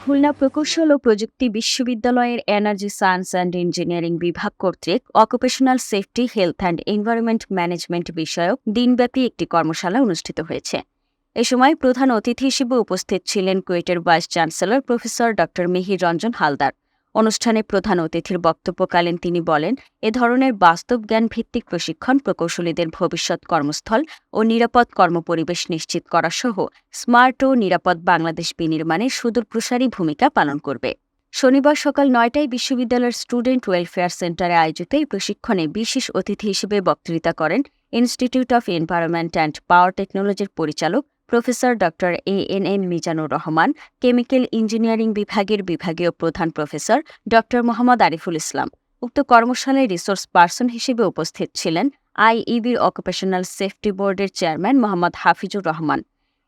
খুলনা প্রকৌশল ও প্রযুক্তি বিশ্ববিদ্যালয়ের এনার্জি সায়েন্স অ্যান্ড ইঞ্জিনিয়ারিং বিভাগ কর্তৃক occupational safety health and environment management বিষয়ক দিনব্যাপী একটি কর্মশালা অনুষ্ঠিত হয়েছে। এ সময় প্রধান অতিথি হিসেবে উপস্থিত ছিলেন কুয়েটের ভাইস চ্যান্সেলর প্রফেসর ড মিহির রঞ্জন হালদার। অনুষ্ঠানে প্রধান অতিথির বক্তব্যকালীন তিনি বলেন, এ ধরনের বাস্তব জ্ঞান ভিত্তিক প্রশিক্ষণ প্রকৌশলীদের ভবিষ্যৎ কর্মস্থল ও নিরাপদ কর্মপরিবেশ নিশ্চিত করা সহ স্মার্ট ও নিরাপদ বাংলাদেশ বিনির্মাণে সুদূরপ্রসারী ভূমিকা পালন করবে। শনিবার সকাল নয়টায় বিশ্ববিদ্যালয়ের স্টুডেন্ট ওয়েলফেয়ার সেন্টারে আয়োজিত এই প্রশিক্ষণে বিশেষ অতিথি হিসেবে বক্তৃতা করেন institute of environment and power টেকনোলজির পরিচালক প্রফেসর ড A N M Mizanur Rahman, chemical engineering বিভাগের বিভাগীয় প্রধান প্রফেসর ড মোহাম্মদ আরিফুল ইসলাম। উক্ত কর্মশালায় রিসোর্স পার্সন হিসেবে উপস্থিত ছিলেন আইইবির অকুপেশনাল সেফটি বোর্ডের chairman Mohammad Hafizur Rahman.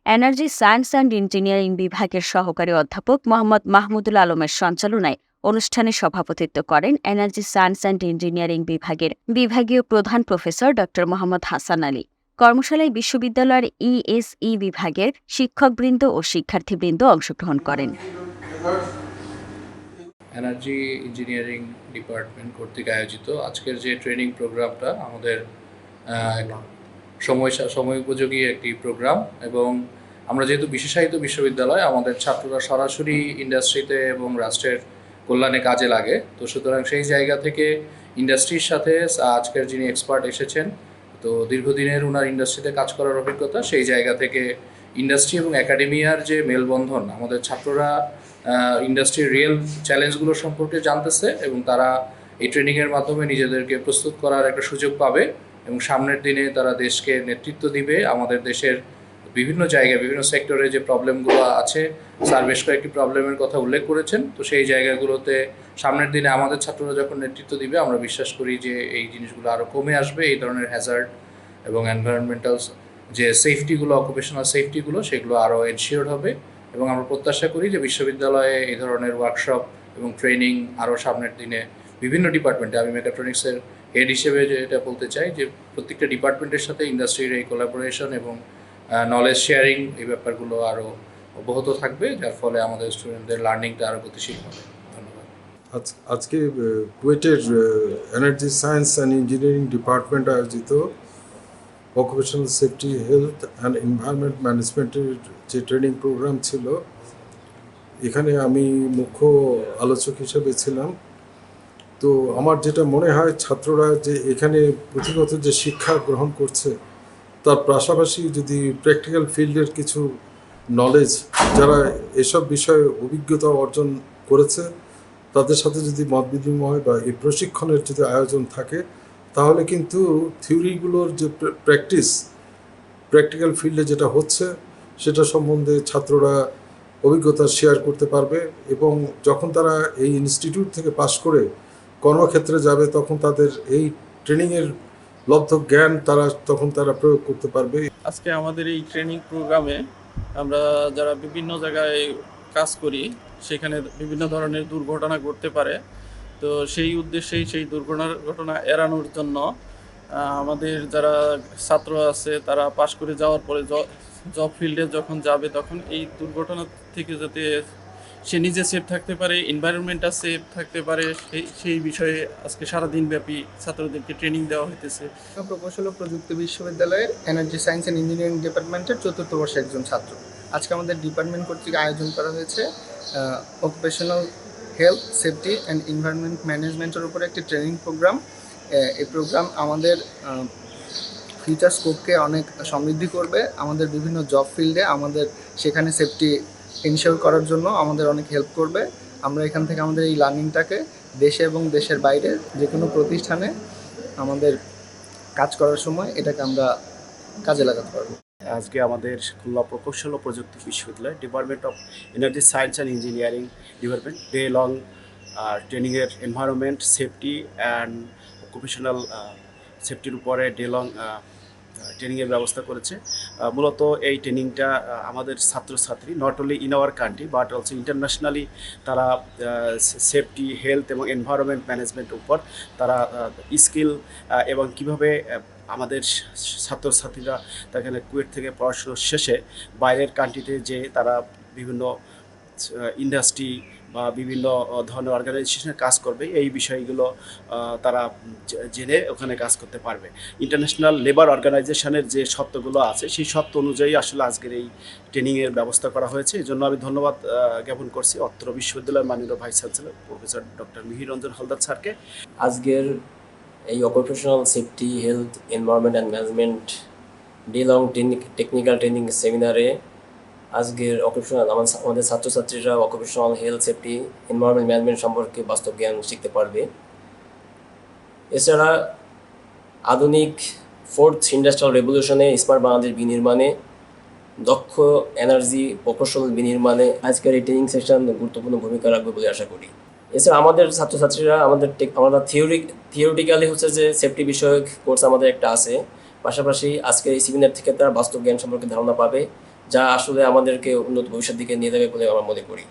Energy science and engineering বিভাগের সহকারী অধ্যাপক মোহাম্মদ মাহমুদুল আলমের সঞ্চালনায় অনুষ্ঠানে সভাপতিত্ব করেন এনার্জি সায়েন্স অ্যান্ড ইঞ্জিনিয়ারিং বিভাগের বিভাগীয় প্রধান প্রফেসর ড মোহাম্মদ হাসান আলী। কর্মশালায় বিশ্ববিদ্যালয়ের ইএসই বিভাগের শিক্ষকবৃন্দ ও শিক্ষার্থীবৃন্দ অংশগ্রহণ করেন। এনার্জি ইঞ্জিনিয়ারিং ডিপার্টমেন্ট কর্তৃক আয়োজিত আজকের যে ট্রেনিং প্রোগ্রামটা আমাদের সময় সময় উপযোগী একটি প্রোগ্রাম এবং আমরা যেহেতু বিশেষায়িত বিশ্ববিদ্যালয়, আমাদের ছাত্ররা সরাসরি ইন্ডাস্ট্রিতে এবং রাষ্ট্রের কল্যাণে কাজে লাগে। তো সুতরাং সেই জায়গা থেকে ইন্ডাস্ট্রির সাথে আজকের যিনি এক্সপার্ট এসেছেন তো দীর্ঘদিনের ওনার ইন্ডাস্ট্রিতে কাজ করার অভিজ্ঞতা, সেই জায়গা থেকে ইন্ডাস্ট্রি এবং একাডেমিয়ার যে মেলবন্ধন, আমাদের ছাত্ররা ইন্ডাস্ট্রির রিয়েল চ্যালেঞ্জগুলো সম্পর্কে জানতেছে এবং তারা এই ট্রেনিংয়ের মাধ্যমে নিজেদেরকে প্রস্তুত করার একটা সুযোগ পাবে এবং সামনের দিনে তারা দেশকে নেতৃত্ব দিবে, আমাদের দেশের বিভিন্ন জায়গায়, বিভিন্ন সেক্টরে যে প্রবলেমগুলো আছে স্যার বেশ কয়েকটি প্রবলেমের কথা উল্লেখ করেছেন। তো সেই জায়গাগুলোতে সামনের দিনে আমাদের ছাত্ররা যখন নেতৃত্ব দিবে, আমরা বিশ্বাস করি যে এই জিনিসগুলো আরও কমে আসবে। এই ধরনের হ্যাজার্ড এবং এনভায়রনমেন্টাল যে সেফটিগুলো অকুপেশনাল সেফটিগুলো সেগুলো আরও এনশিওর হবে এবং আমরা প্রত্যাশা করি যে বিশ্ববিদ্যালয়ে এই ধরনের ওয়ার্কশপ এবং ট্রেনিং আরও সামনের দিনে বিভিন্ন ডিপার্টমেন্টে আমি মেকাট্রনিক্সের হেড হিসেবে যেটা বলতে চাই যে প্রত্যেকটা ডিপার্টমেন্টের সাথে ইন্ডাস্ট্রির এই কোলাবোরেশন এবং নলেজ শেয়ারিং এই ব্যাপারগুলো আরও অব্যাহত থাকবে, যার ফলে আমাদের স্টুডেন্টদের লার্নিংটা আরও গতিশীল হবে। আজকে কুয়েটের energy science and engineering department আয়োজিত occupational safety health and environment ম্যানেজমেন্টের যে ট্রেনিং প্রোগ্রাম ছিল, এখানে আমি মুখ্য আলোচক হিসেবে ছিলাম। তো আমার যেটা মনে হয় ছাত্ররা যে এখানে পুঁথিগত যে শিক্ষা গ্রহণ করছে তার পাশাপাশি যদি প্র্যাকটিক্যাল ফিল্ডের কিছু নলেজ যারা এসব বিষয়ে অভিজ্ঞতা অর্জন করেছে, তাদের সাথে যদি মত বিনিময় বা এই প্রশিক্ষণের যদি আয়োজন থাকে, তাহলে কিন্তু থিওরিগুলোর যে প্র্যাকটিস প্র্যাকটিক্যাল ফিল্ডে যেটা হচ্ছে, সেটা সম্বন্ধে ছাত্ররা অভিজ্ঞতা শেয়ার করতে পারবে এবং যখন তারা এই ইনস্টিটিউট থেকে পাশ করে কর্মক্ষেত্রে যাবে, তখন তাদের এই ট্রেনিংয়ের লব্ধ জ্ঞান তারা তখন তারা প্রয়োগ করতে পারবে। আজকে আমাদের এই ট্রেনিং প্রোগ্রামে আমরা যারা বিভিন্ন জায়গায় কাজ করি, সেখানে বিভিন্ন ধরনের দুর্ঘটনা ঘটতে পারে। তো সেই উদ্দেশ্যেই সেই দুর্ঘটনার ঘটনা এড়ানোর জন্য আমাদের যারা ছাত্র আছে, তারা পাশ করে যাওয়ার পরে জব ফিল্ডে যখন যাবে, তখন এই দুর্ঘটনা থেকে যাতে সে নিজে সেফ থাকতে পারে এনভায়রনমেন্টটা সেফ থাকতে পারে, সেই সেই বিষয়ে আজকে সারাদিন ব্যাপী ছাত্রদেরকে ট্রেনিং দেওয়া হইতেছে। প্রকৌশল ও প্রযুক্তি বিশ্ববিদ্যালয়ের এনার্জি সায়েন্স অ্যান্ড ইঞ্জিনিয়ারিং ডিপার্টমেন্টের চতুর্থ বর্ষের একজন ছাত্র। আজকে আমাদের ডিপার্টমেন্ট কর্তৃক আয়োজন করা হয়েছে occupational health safety and environment ম্যানেজমেন্টের উপরে একটি ট্রেনিং প্রোগ্রাম এই প্রোগ্রাম আমাদের ফিউচার স্কোপকে অনেক সমৃদ্ধি করবে। আমাদের বিভিন্ন জব ফিল্ডে আমাদের সেখানে সেফটি ইনশিওর করার জন্য আমাদের অনেক হেল্প করবে। আমরা এখান থেকে আমাদের এই লার্নিংটাকে দেশে এবং দেশের বাইরে যে কোনো প্রতিষ্ঠানে আমাদের কাজ করার সময় এটাকে আমরা কাজে লাগাতে পারব। আজকে আমাদের খুলনা প্রকৌশল ও প্রযুক্তি বিশ্ববিদ্যালয় department of energy science and engineering department day long ট্রেনিংয়ের এনভায়রনমেন্ট সেফটি অ্যান্ড অকুপেশনাল সেফটির উপরে ডে লং ট্রেনিংয়ের ব্যবস্থা করেছে। মূলত এই ট্রেনিংটা আমাদের ছাত্রছাত্রী not only in our country but also internationally তারা সেফটি হেলথ এবং এনভায়রনমেন্ট ম্যানেজমেন্ট উপর তারা স্কিল এবং কীভাবে আমাদের ছাত্রছাত্রীরা তাখানে কুয়েট থেকে পড়াশুনো শেষে বাইরের কান্ট্রিতে যে তারা বিভিন্ন ইন্ডাস্ট্রি বা বিভিন্ন ধরনের অর্গানাইজেশনে কাজ করবে, এই বিষয়গুলো তারা জেনে ওখানে কাজ করতে পারবে। ইন্টারন্যাশনাল লেবার অর্গানাইজেশনের যে সত্যগুলো আছে, সেই শর্ত অনুযায়ী আসলে আজকের এই ট্রেনিংয়ের ব্যবস্থা করা হয়েছে। এই জন্য আমি ধন্যবাদ জ্ঞাপন করছি অত্র বিশ্ববিদ্যালয়ের মাননীয় vice chancellor professor doctor Mihir Ranjan Haldar স্যারকে। আজকের এই occupational safety health environment and management day long technical training সেমিনারে আজকের অকুপেশনাল আমাদের ছাত্রছাত্রীরা occupational health safety environment management সম্পর্কে বাস্তব জ্ঞান শিখতে পারবে। এছাড়া আধুনিক ফোর্থ ইন্ডাস্ট্রিয়াল রেভলিউশনে স্মার্ট বাংলাদেশ বিনির্মাণে দক্ষ এনার্জি প্রকৌশল বিনির্মাণে আজকের এই ট্রেনিং সেশন গুরুত্বপূর্ণ ভূমিকা রাখবে বলে আশা করি। এছাড়া আমাদের ছাত্রছাত্রীরা আমাদের আমরা থিওরি থিওরিটিক্যালি হচ্ছে যে সেফটি বিষয়ক কোর্স আমাদের একটা আছে। পাশাপাশি আজকের এই সেমিনার থেকে তারা বাস্তব জ্ঞান সম্পর্কে ধারণা পাবে। যা আসলে আমাদেরকে উন্নত ভবিষ্যৎ দিকে নিয়ে যাবে বলে আমরা মনে করি।